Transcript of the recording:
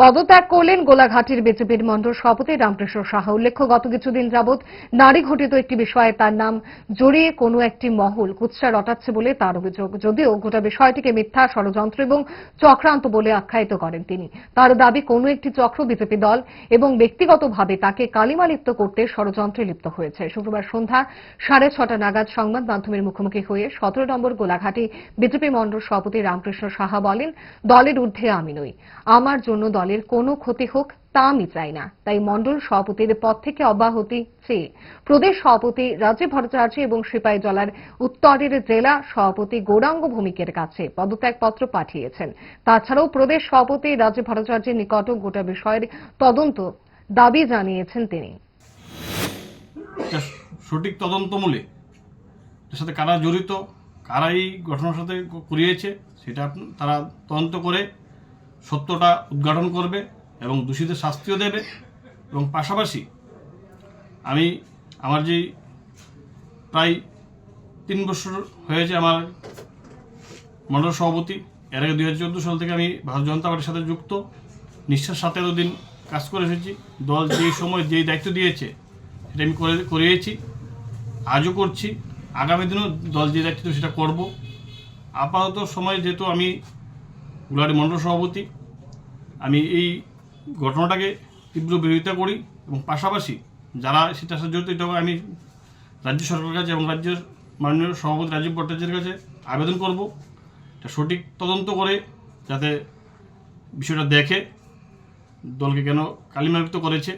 পদত্যাগ করলেন গোলাঘাটের বিজেপির মন্ডল সভাপতি রামকৃষ্ণ সাহা। উল্লেখ্য, গত কিছুদিন যাবৎ নারী ঘটিত একটি বিষয়ে তার নাম জড়িয়ে কোনো একটি মহল কুৎসা রটাচ্ছে বলে তার অভিযোগ। যদিও গোটা বিষয়টিকে মিথ্যা, ষড়যন্ত্র এবং চক্রান্ত বলে আখ্যায়িত করেন তিনি। তার দাবি, কোনো একটি চক্র বিজেপি দল এবং ব্যক্তিগতভাবে তাকে কালিমালিপ্ত করতে ষড়যন্ত্রে লিপ্ত হয়েছে। শুক্রবার সন্ধ্যা সাড়ে ছটা নাগাদ সংবাদ মাধ্যমের মুখোমুখি হয়ে সতেরো নম্বর গোলাঘাটে বিজেপি মন্ডল সভাপতি রামকৃষ্ণ সাহা বলেন, দলের ঊর্ধ্বে আমি নই। আমার জন্য দলের কোনো ক্ষতি হোক, তা আমি চাই না। তাই মন্ডল সভাপতির পদ থেকে অব্যাহতি চেয়ে প্রদেশ সভাপতি রাজীব ভট্টাচার্য এবং সিপাহী জলার উত্তরের জেলা সভাপতি গৌরাঙ্গ ভৌমিকের কাছে পদত্যাগপত্র পাঠিয়েছেন। তাছাড়াও প্রদেশ সভাপতি রাজীব ভট্টাচার্যের নিকট গোটা বিষয়ের তদন্ত দাবি জানিয়েছেন তিনি। সঠিক তদন্তমূলে সাথে কারা জড়িত কারা এই ঘটনার সাথে করিয়েছে সেটা তারা তদন্ত করে সত্যটা উদ্ঘাটন করবে এবং দোষীদের শাস্তিও দেবে। এবং পাশাপাশি আমি আমার যে প্রায় তিন বছর হয়েছে আমার মন্ডল সভাপতি, এর আগে দুই হাজার চোদ্দ সাল থেকে আমি ভারত জনতা পার্টির সাথে যুক্ত। নিষ্ঠার সাথে এতদিন কাজ করে এসেছি। দল যেই সময় যেই দায়িত্ব দিয়েছে সেটা আমি করে করিয়েছি, আজও করছি। আগামী দিনেও দল যে দায়িত্ব সেটা করব। আপাতত সময় যেহেতু আমি গুলারি মণ্ডল সভাপতি। আমি এই ঘটনাটাকে তীব্র বিরোধিতা করি এবং পাশাপাশি যারা সেটার সাথে জড়িত এটাকে আমি রাজ্য সরকারের কাছে এবং রাজ্যের মাননীয় সভাপতি রাজীব ভট্টাচার্যের কাছে আবেদন করব। এটা সঠিক তদন্ত করে যাতে বিষয়টা দেখে, দলকে কেন কালিমালিপ্ত করেছে।